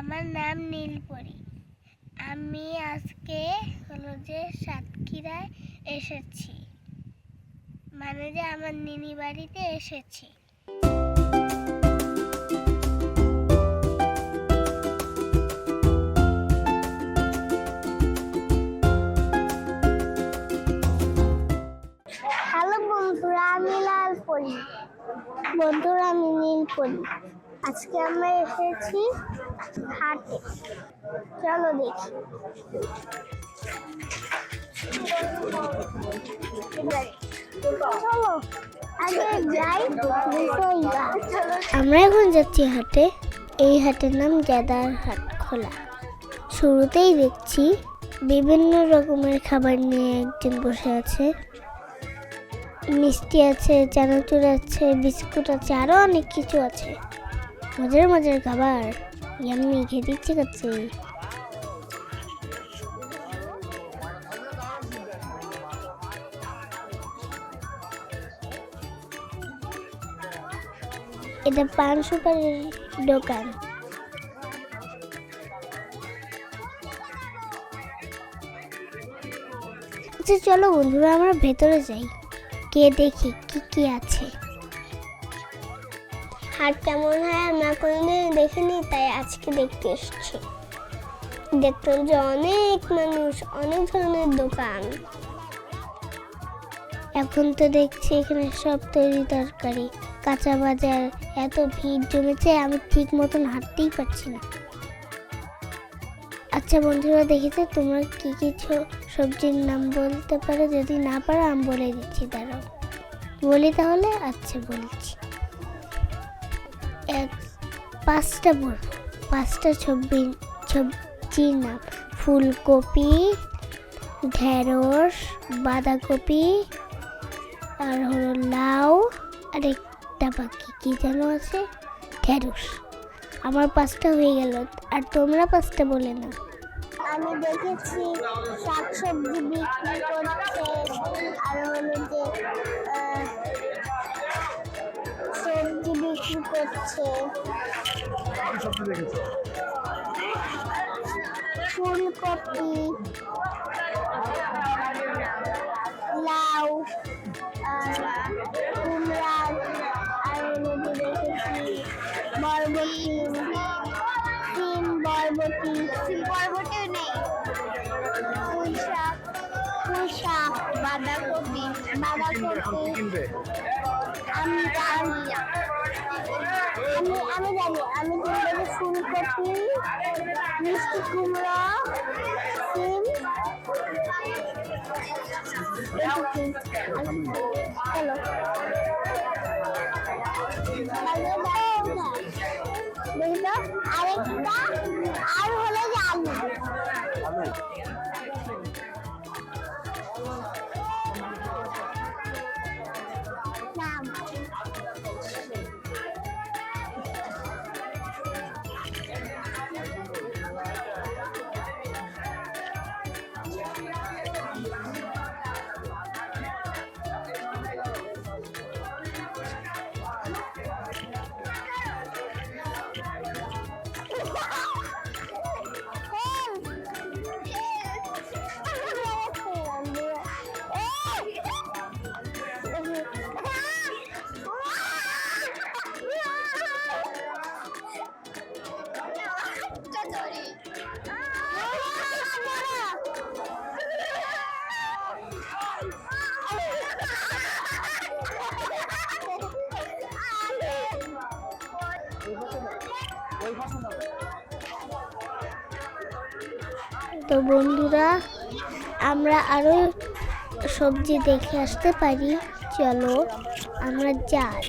আমার নাম নীলপরি। আমি আজকে হলো যে সাতক্ষীরায় এসেছি। মানে যে আমার নিনি বাড়িতে এসেছি। হ্যালো বন্ধুরা, আমি লাল পরি বন্ধুরা, আমি নীল পরি আজকে আমরা এসেছি চলো দেখি। চলো, আগে যাই আমরা এখন যাচ্ছি হাটে। এই হাটের নাম গেদার হাট খোলা। শুরুতেই দেখছি বিভিন্ন রকমের খাবার নিয়ে একজন বসে আছে। মিষ্টি আছে, চানাচুর আছে, বিস্কুট আছে আরও অনেক কিছু আছে। মজার মজার খাবার। ইয়াম্মি খেতে ইচ্ছে করছে এটা পান সুপারির দোকান আচ্ছা চলো বন্ধুরা আমরা ভেতরে যাই গিয়ে দেখি কি কি আছে হাট কেমন হয় আমরা কোনোদিন দেখিনি, তাই আজকে দেখতে এসেছি। দেখতে যে অনেক মানুষ, অনেক ধরনের দোকান। এখন তো দেখছি এখানে সব তৈরি তরকারি। কাঁচা বাজার, এত ভিড় জমেছে, আমি ঠিক মতন হাঁটতেই পারছি না। আচ্ছা বন্ধুরা, দেখেছ তোমরা কি কিছু সবজির নাম বলতে পারো? যদি না পারো, আমি বলে দিচ্ছি, দাঁড়াও। বলি তাহলে? আচ্ছা বলছি। এক পাঁচটা বল, পাঁচটা ছবি সবজির নাম ফুলকপি, ঢেঁড়স, বাঁধাকপি, আর হলো লাউ, আর একটা বাকি, কি যেন আছে? ঢেঁড়স। আমার পাঁচটা হয়ে গেল, আর তোমরা পাঁচটা বলে না আমি দেখেছি শাকসবজি বিক্রি করছে, আর হলো যে করছে ফুলকপি, লাউ কুমড়া, আর বরবটি সিম বরবটি। সিম নেই। পুঁই শাক পুঁই বাঁধাকপি বাঁধাকপি কিনবে আমি জানি আমি জানি ফুলকপি মিষ্টি কুমড়া সিম হ্যালো। আরেকটা। তো বন্ধুরা আমরা আরও সবজি দেখে আসতে পারি। চলো আমরা যাই।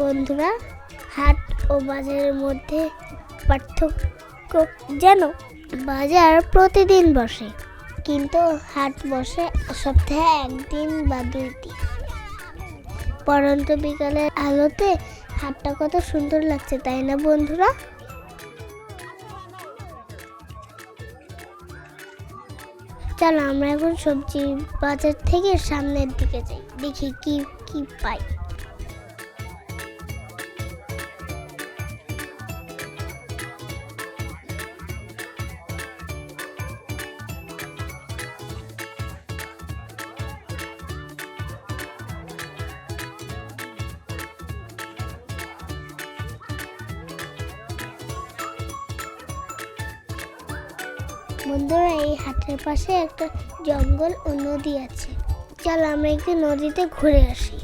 বন্ধুরা, হাট ও বাজারের মধ্যে পার্থক্য যেন বাজার প্রতিদিন বসে, কিন্তু হাট বসে সপ্তাহে একদিন বা দুই দিন পরন্ত বিকালের আলোতে হাটটা কত সুন্দর লাগছে, তাই না বন্ধুরা? চলো আমরা এখন সবজি বাজার থেকে সামনের দিকে যাই, দেখি কি কি পাই। বন্ধুরা এই হাটের পাশে একটা জঙ্গল ও নদী আছে। চলো আমরা একটু নদীতে ঘুরে আসি।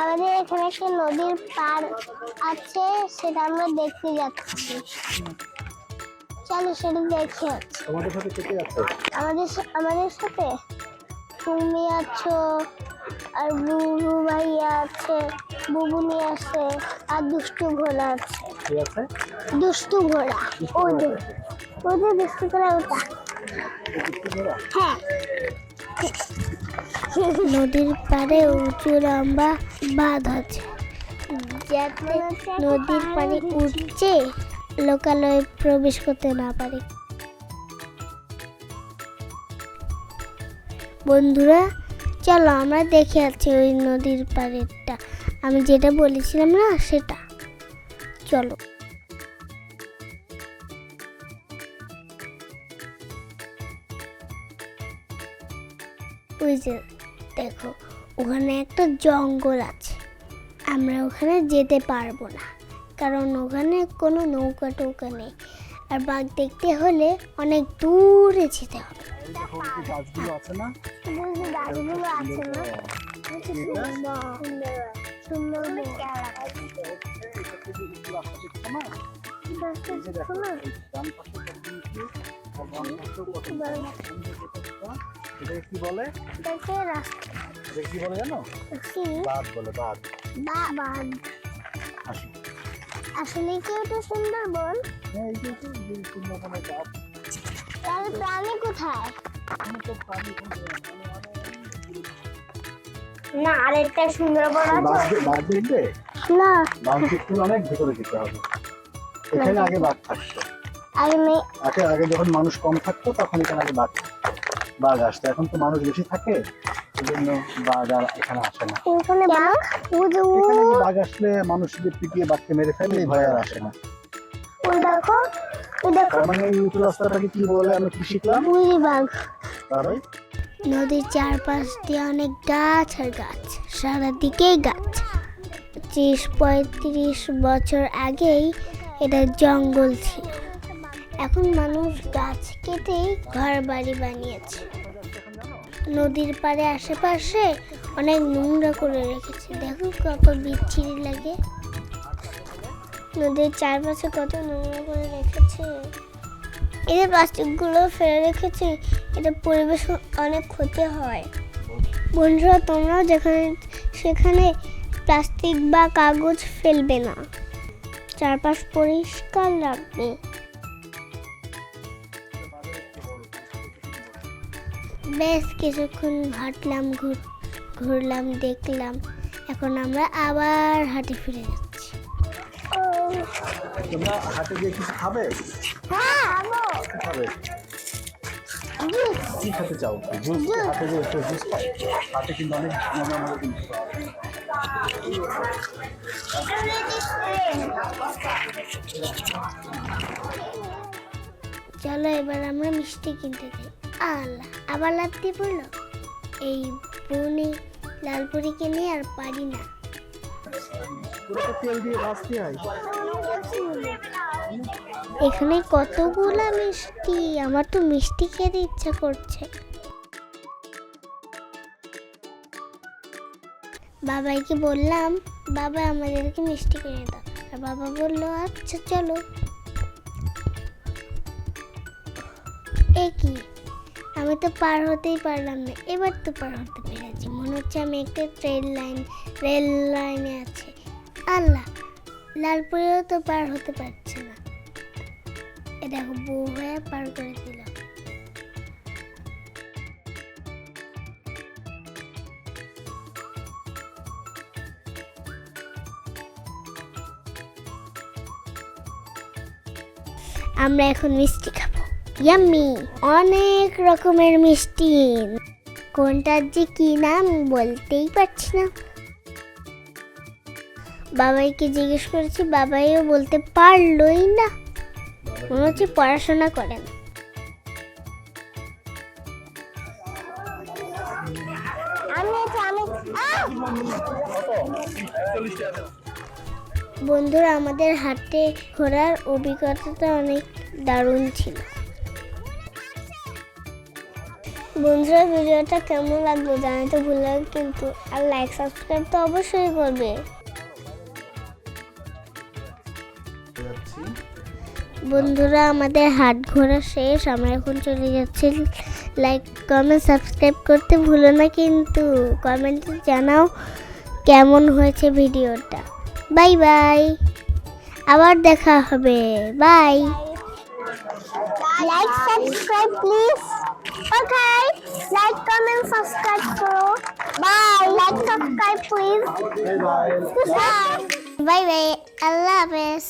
আমাদের এখানে একটা নদীর পার আছে সেটা আমরা দেখতে যাচ্ছি। চলো সেটা দেখে তোমাদের সাথে আমাদের আমাদের সাথে তুমি আছো আর বুবু ভাইয়া আছে বুবুনি আছে আর দুষ্টু ঘোড়া আছে। ঠিক আছে? দুষ্টু ঘোড়া। যে ওই যে দুষ্টু ঘোড়া ওটা। হ্যাঁ। নদীর পাড়ে উঁচু লম্বা বাঁধ আছে। যাতে নদীর পানি উঠছে লোকালয়ে প্রবেশ করতে না পারে। বন্ধুরা চলো আমরা দেখে আছি ওই নদীর পাড়েরটা। আমি যেটা বলেছিলাম না সেটা। চলো। ওই যে দেখো ওখানে একটা জঙ্গল আছে। আমরা ওখানে যেতে পারব না কারণ ওখানে কোনো নৌকা টৌকা নেই। আর বাঘ দেখতে হলে অনেক দূরে যেতে হবে। গাছগুলো আছে না? গাছগুলো আছে না? সুন্দর কি বলে জানো বাদ বলে বাদ আসি আসলে কি ওটা সুন্দরবন হ্যাঁ তাহলে প্রাণী কোথায় না আরেকটা সুন্দরবন দেখবে? না। বাঘ দেখতে অনেক ভেতরে যেতে হবে। এখানে আগে বাঘ থাকতো। আগে নেই আগে আগে যখন মানুষ কম থাকতো তখন এখানে আগে বাঘ বাঘ আসতো। এখন তো মানুষ বেশি থাকে এই জন্য বাঘ আর এখানে আসে না। এখানে বাঘ? যে এখানে যে বাঘ আসলে মানুষদের পিটিয়ে বাঘকে মেরে ফেলে এই ভয় আর আসে না। ওই দেখো ওই দেখো। মানে এই উঁচু রাস্তাটাকে কি বলে? আমি কি শিখলাম? বুড়ি বাঘ। তারই নদীর চারপাশ দিয়ে অনেক গাছ আর গাছ সারা দিকেই গাছ। ত্রিশ পঁয়ত্রিশ বছর আগেই এটা জঙ্গল ছিল। এখন মানুষ গাছ কেটেই ঘর বাড়ি বানিয়েছে। নদীর পাড়ে আশেপাশে অনেক নোংরা করে রেখেছে। দেখো কত বিচ্ছিরি লাগে। নদীর চারপাশে কত নোংরা করে রেখেছে। যে প্লাস্টিকগুলো ফেলে রেখেছে। এটা পরিবেশ অনেক ক্ষতি হয়। বন্ধুরা, তোমরাও যেখানে সেখানে প্লাস্টিক বা কাগজ ফেলবে না। চারপাশ পরিষ্কার রাখবে বেশ কিছুক্ষণ হাঁটলাম ঘুর ঘুরলাম দেখলাম। এখন আমরা আবার হাঁটে ফিরে যাচ্ছি। তোমরা হাটে গিয়ে কিছু খাবে? হ্যাঁ কি খাবে? কি খেতে চাও? জুস? হাটে গিয়ে জুস খাও। হাটে কিন্তু অনেক মজা মজা জিনিস পাওয়া যায়। চলো এবার আমরা মিষ্টি কিনতে যাই। আল্লাহ আবার লাভ দিয়ে পড়ল এই বনে লালপুরিকে নিয়ে আর পারি না। এখানে কতগুলা মিষ্টি? আমার তো মিষ্টি খেতে ইচ্ছা করছে। বাবাইকে বললাম, বাবা, আমাদেরকে মিষ্টি কিনে দাও। আর বাবা বলল আচ্ছা চলো। এ কি? আমি তো পার হতেই পারলাম না। এবার তো পার হতে পেরেছি। মনে হচ্ছে আমি একটা ট্রেন লাইন, রেল লাইনে আছি। আল্লাহ, লালপুরেও তো পার হতে পারছে না। এ দেখো, বউ হয়ে পার করে দিল। আমরা এখন মিষ্টি খাব। ইয়াম্মি অনেক রকমের মিষ্টি। কোনটার যে কি নাম বলতেই পারছি না। বাবাইকে জিজ্ঞেস করেছি, বাবাইও বলতে পারলোই না। মনে হচ্ছে পড়াশোনা করেন। বন্ধুরা, আমাদের হাটে ঘোরার অভিজ্ঞতাটা অনেক দারুণ ছিল। বন্ধুরা, ভিডিওটা কেমন লাগল জানাতে ভুললেন কিন্তু আর লাইক সাবস্ক্রাইব তো অবশ্যই করবে। বন্ধুরা, আমাদের হাট ঘোরা শেষ, আমরা এখন চলে যাচ্ছি। লাইক কমেন্ট সাবস্ক্রাইব করতে ভুলো না, কিন্তু কমেন্টে জানাও কেমন হয়েছে ভিডিওটা। Bye bye. আবার দেখা হবে। Bye. Like subscribe please okay like comment subscribe করো bye like subscribe please bye bye bye bye আল্লাহ হাফেজ